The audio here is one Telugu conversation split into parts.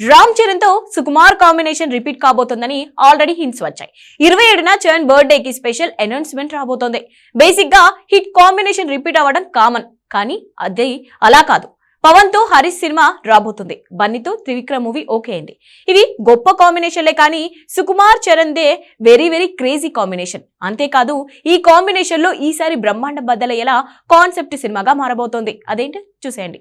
రామ్ చరణ్తో సుకుమార్ కాంబినేషన్ రిపీట్ కాబోతోందని ఆల్రెడీ హింట్స్ వచ్చాయి. ఇరవై ఏడున చరణ్ బర్త్డే కి స్పెషల్ అనౌన్స్మెంట్ రాబోతోంది. బేసిక్గా హిట్ కాంబినేషన్ రిపీట్ అవ్వడం కామన్ కానీ అదే అలా కాదు. పవన్తో హరీష్ సినిమా రాబోతుంది. బన్నీతో త్రివిక్రమ్ మూవీ ఓకే అయింది ఇవి గొప్ప కాంబినేషన్లే కానీ సుకుమార్ చరణ్ దే వెరీ వెరీ క్రేజీ కాంబినేషన్. అంతేకాదు ఈ కాంబినేషన్లో ఈసారి బ్రహ్మాండ బద్దలయ్యేలా కాన్సెప్ట్ సినిమాగా మారబోతోంది. అదేంటి? చూసేయండి.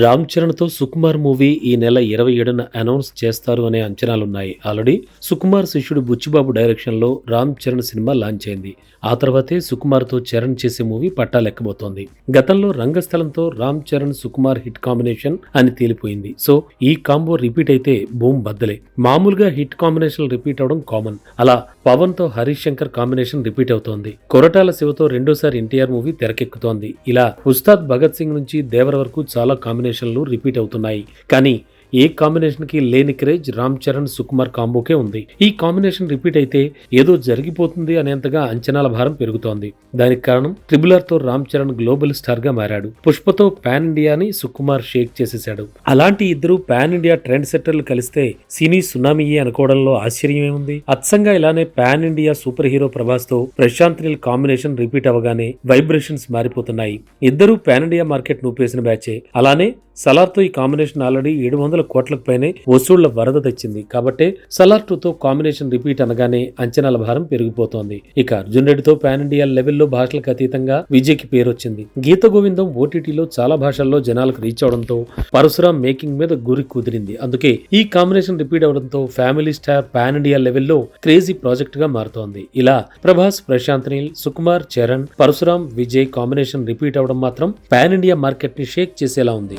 రామ్ చరణ్తో సుకుమార్ మూవీ ఈ నెల ఇరవై ఏడున అనౌన్స్ చేస్తారు అనే అంచనాలున్నాయి. ఆల్రెడీ సుకుమార్ శిష్యుడు బుచ్చిబాబు డైరెక్షన్లో రామ్ చరణ్ సినిమా లాంచ్ అయింది. ఆ తర్వాతే సుకుమార్తో చరణ్ చేసే మూవీ పట్టాలెక్కబోతోంది గతంలో రంగస్థలంతో రామ్ చరణ్ సుకుమార్ హిట్ కాంబినేషన్ అని తేలిపోయింది. సో ఈ కాంబో రిపీట్ అయితే బూమ్ బద్దలే. మామూలుగా హిట్ కాంబినేషన్ రిపీట్ అవడం కామన్. అలా పవన్తో హరీష్ శంకర్ కాంబినేషన్ రిపీట్ అవుతోంది. కొరటాల శివతో రెండోసారి ఎన్టీఆర్ మూవీ తెరకెక్కుతోంది. ఇలా ఉస్తాద్ భగత్ సింగ్ నుంచి దేవర వరకు చాలా కాంబినేషన్లు రిపీట్ అవుతున్నాయి. కానీ ఏ కాంబినేషన్కి లేని క్రేజ్ రామ్ చరణ్ సుకుమార్ కాంబోకే ఉంది. ఈ కాంబినేషన్ రిపీట్ అయితే ఏదో జరిగిపోతుంది అనేంతగా అంచనాల భారం పెరుగుతోంది. దానికి కారణం ట్రిబుల్తో రామ్ చరణ్ గ్లోబల్ స్టార్గా మారాడు. పుష్పతో పాన్ ఇండియాని సుకుమార్ షేక్ చేసేశాడు. అలాంటి ఇద్దరు పాన్ ఇండియా ట్రెండ్ సెట్టర్లు కలిస్తే సినీ సునామీయే అనుకోవడంలో ఆశ్చర్యం ఏముంది అచ్చంగా ఇలానే పాన్ ఇండియా సూపర్ హీరో ప్రభాస్తో ప్రశాంత్ నీల్ కాంబినేషన్ రిపీట్ అవగానే వైబ్రేషన్స్ మారిపోతున్నాయి. ఇద్దరు పాన్ ఇండియా మార్కెట్ నూపేసిన బ్యాచే. అలానే సలార్తో ఈ కాంబినేషన్ ఆల్రెడీ ఏడు వందల కోట్లకు పైనే వసూళ్ళ వరద తెచ్చింది. కాబట్టి సలార్ టూతో కాంబినేషన్ రిపీట్ అనగానే అంచనాల భారం పెరిగిపోతోంది. ఇక అర్జున్ రెడ్డితో పాన్ ఇండియా లెవెల్లో భాషలకు అతీతంగా విజయ్కి పేరు వచ్చింది గీత గోవిందం ఓటీటీలో చాలా భాషల్లో జనాలకు రీచ్ అవడంతో పరశురామ్ మేకింగ్ మీద గురి కుదిరింది. అందుకే ఈ కాంబినేషన్ రిపీట్ అవడంతో ఫ్యామిలీ స్టార్ పాన్ ఇండియా లెవెల్లో క్రేజీ ప్రాజెక్ట్గా మారుతోంది. ఇలా ప్రభాస్ ప్రశాంత్ నీల్ సుకుమార్ చరణ్ పరశురామ్ విజయ్ కాంబినేషన్ రిపీట్ అవడం మాత్రం పాన్ ఇండియా మార్కెట్ని షేక్ చేసేలా ఉంది.